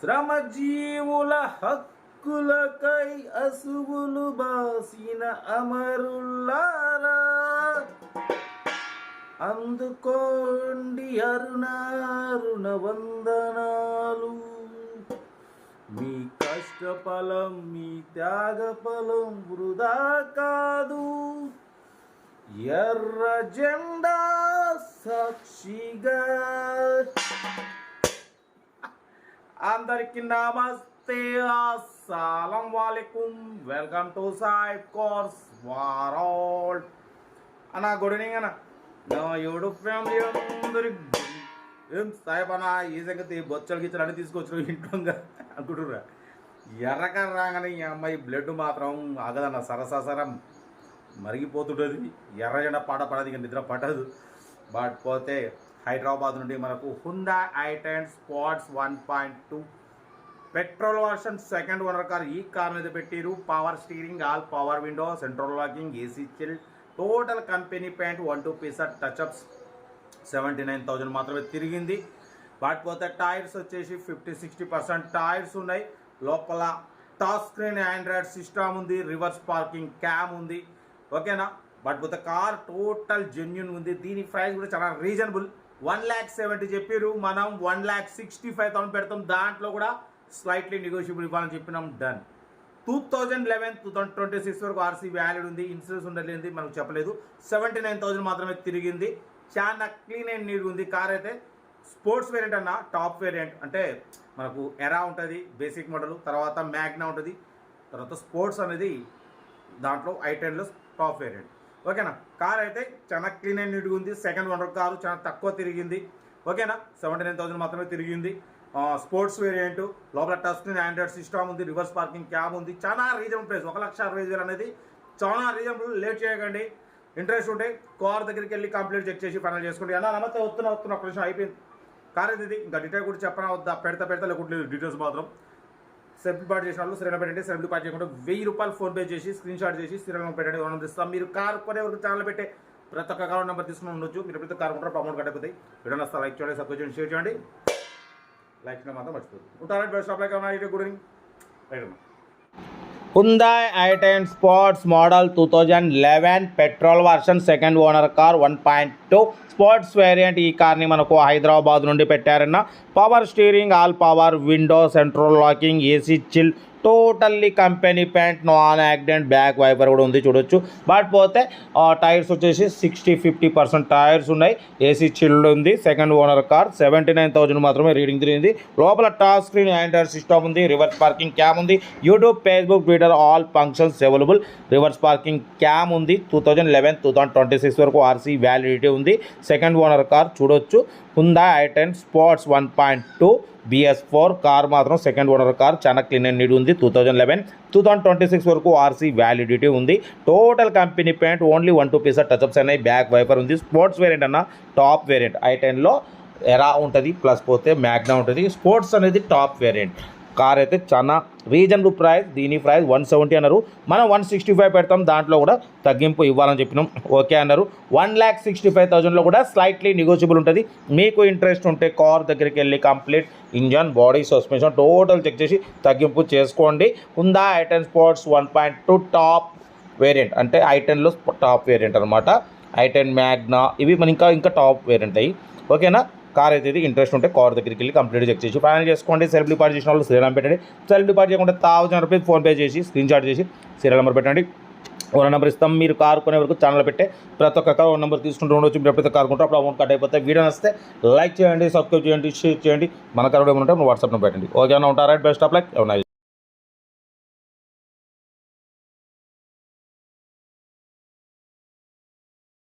శ్రమజీవుల హక్కులకై అసువులు బాసిన అమరుల్లారా. అందుకోండి అరుణారుణ వందనాలు. మీ కష్టఫలం మీ త్యాగఫలం వృధా కాదు. ఎర్ర జెండా సాక్షిగా అందరికి నమస్తే. అస్సలం వాలేకుమ్ వెల్కమ్ టు సాయిబ్ కోర్స్ వారాల్ అన్న గుడ్ ఈవినింగ్ అన్న. నా యూట్యూబ్ ఫ్యామిలీ అందరి ఏం సాయిబ్ అన్న ఈ సంగతి బొచ్చలు గిచ్చలు అన్నీ తీసుకొచ్చిన ఇంట్లో అనుకుంటుర్రా? ఎర్రకర్ర రాగానే ఈ అమ్మాయి బ్లడ్ మాత్రం ఆగదన్న సరసరం మరిగిపోతుంటుంది. ఎర్ర జెండ పాట పడదు ఇక నిద్ర పట్టదు. బట్ పోతే హైదరాబాద్ నుండి మనకు Hyundai I sports one point two petrol version second owner car ఈ కార్ మీద పెట్టిరు. Power steering all power window central locking AC chill total company paint one two piece touchups seventy nine thousand మాత్రమే తిరిగింది. But పోతే tyres వచ్చేసి fifty sixty percent tyres ఉన్నాయి. లోపల touch screen Android system ఉంది. రివర్స్ పార్కింగ్ క్యామ్ ఉంది. ఓకేనా but పోతే కార్ టోటల్ జెన్యున్ ఉంది. దీని ప్రైస్ కూడా చాలా రీజనబుల్ వన్ ల్యాక్ సెవెంటీ చెప్పారు మనం one lakh sixty five thousand పెడతాం దాంట్లో కూడా స్లైట్లీ నెగోషియబుల్ ఇవ్వాలని చెప్పినాం done two thousand eleven two thousand twenty six వరకు ఆర్సీ వ్యాలిడ్ ఉంది ఇన్సూరెన్స్ ఉండలేదు మనకు చెప్పలేదు. సెవెంటీ నైన్ థౌసండ్ మాత్రమే తిరిగింది. చాలా క్లీన్ అండ్ నీట్ ఉంది. కార్ అయితే స్పోర్ట్స్ వేరియంట్ అన్న టాప్ వేరియంట్ అంటే మనకు ఎరా ఉంటుంది బేసిక్ మోడల్ తర్వాత మ్యాగ్నా ఉంటుంది తర్వాత స్పోర్ట్స్ అనేది దాంట్లో ఐ టెన్లో టాప్ వేరియంట్ ఓకేనా? కార్ అయితే చాలా క్లీన్ అండ్ నీట్గా ఉంది. సెకండ్ ఓనర్ కారు చాలా తక్కువ తిరిగింది. ఓకేనా? సెవెంటీ నైన్ థౌసండ్ మాత్రమే తిరిగింది. స్పోర్ట్స్ వేరియంట్ లోపల టచ్ ఆండ్రాయిడ్ సిస్టమ్ ఉంది రివర్స్ పార్కింగ్ క్యాబ్ ఉంది. చాలా రీజనబుల్ ప్రైస్ ఒక లక్ష అరవై వేలు అనేది చాలా రీజనబుల్. లేట్ చేయకండి. ఇంట్రెస్ట్ ఉంటే కార్ దగ్గరికి వెళ్ళి కంప్లీట్ చెక్ చేసి ఫైనల్ చేసుకోండి. అలా నమ్మతే వస్తున్నా వస్తున్నా ఒక నిమిషం అయిపోయింది. కార్ ఇది ఇంకా డీటెయిల్ కూడా చెప్పనా వద్దా? పెడతా పెడతా లేకుంటే డీటెయిల్స్ మాత్రం. సెల్ఫీ పాటు చేసిన వాళ్ళు శ్రీరంగం పెట్టండి సెల్ఫీ పాటు చేయకుండా వెయ్యి రూపాయలు ఫోన్ పే చేసి స్క్రీన్ షాట్ చేసి శ్రీరంగం పెట్టండి మనం ఇస్తాం మీరు కార్ కొనే వరకు ఛానల్ పెట్టే ప్రతి ఒక్క కార్ నెంబర్ తీసుకుని ఉండొచ్చు. మీరు ప్రతి కార్ కొంటారు అమౌంట్ కట్టకపోతే వీడియో వస్తా లైక్ చేయండి సబ్స్క్రైబ్ చేయండి షేర్ చేయండి. లైక్ చేయడం మాత్రం మర్చిపోతుంది ఉంటారండి best of like good evening right అమ్మా Hyundai i10 Sports model 2011 petrol version second owner car one point two sports variant ఈ కార్ని మనకు హైదరాబాద్ నుండి పెట్టారన్న. Power steering all power window central locking AC chill totally company paint non accident back wiper కూడా ఉంది చూడొచ్చు. But పోతే tyres వచ్చేసి sixty fifty percent tyres ఉన్నాయి. ఏసీ చిల్డ్ ఉంది. Second owner car seventy nine thousand మాత్రమే రీడింగ్ తిరిగింది. లోపల టాస్ స్క్రీన్ ఆండ్రాయిడ్ సిస్టమ్ ఉంది. రివర్స్ పార్కింగ్ క్యామ్ ఉంది. YouTube Facebook Twitter all functions available reverse parking cam ఉంది. Two thousand eleven two thousand twenty six వరకు RC validity ఉంది. Second owner car చూడొచ్చు. Hyundai I ten sports one point two BS four car మాత్రం second owner car. చాలా clean and neat ఉంది. Two thousand eleven two thousand twenty six వరకు RC validity ఉంది. Total company paint only one two pieces touchups అనేవి back wiper ఉంది. Sports variant అన్న top variant I టెన్లో Era ఉంటుంది plus పోతే మ్యాగ్నా ఉంటుంది. స్పోర్ట్స్ అనేది టాప్ వేరియంట్ కార్ అయితే చాలా రీజనబుల్ ప్రైస్ దీని ప్రైస్ వన్ సెవెంటీ అన్నారు. మనం వన్ సిక్స్టీ ఫైవ్ పెడతాం దాంట్లో కూడా తగ్గింపు ఇవ్వాలని చెప్పినాం. ఓకే అన్నారు. వన్ ల్యాక్ సిక్స్టీ ఫైవ్ థౌజండ్లో కూడా స్లైట్లీ నెగోషియబుల్ ఉంటుంది. మీకు ఇంట్రెస్ట్ ఉంటే కార్ దగ్గరికి వెళ్ళి complete engine body suspension total check చేసి తగ్గింపు చేసుకోండి. ఉందా I ten sports one point two top variant అంటే ఐ టెన్లో టాప్ వేరియంట్ అనమాట ఐ టెన్ మ్యాగ్నా ఇవి మన ఇంకా ఇంకా టాప్ వేరియంట్ అయ్యి. ఓకేనా? కార్ అయితే ఇది ఇంట్రెస్ట్ ఉంటే కార్ దగ్గరికి వెళ్ళి కంప్లీట్ చెక్ చేసి ఫైనల్ చేసుకోండి. సెల్ఫ్ డిపార్ట్ చేసిన వాళ్ళు శ్రీరామ్ పెట్టండి. సెల్ఫ్ డిపాజిట్ చేయకుండా థౌసండ్ రూపీస్ ఫోన్పే చేసి స్క్రీన్ షాట్ చేసి సీరియల్ నెంబర్ పెట్టండి. ఓన్ నెంబర్ ఇస్తాం. మీరు కార్ కొనే వరకు ఛానల్ పెట్టే ప్రతి ఒక్క కార్ ఓన్ నెంబర్ తీసుకుంటూ ఉండొచ్చు. మీరు ఎప్పుడైతే కార్ కొంటారో అప్పుడు అమౌంట్ కట్ అయిపోతే వీడియో వస్తే లైక్ చేయండి సబ్స్క్రైబ్ చేయండి షేర్ చేయండి. మన కార్ ఏమైనా ఉంటే వాట్సాప్లో పెట్టండి. ఓకే అన్న ఉంటారా బెస్ట్ ఆఫ్ లైక్ ఎవరైనా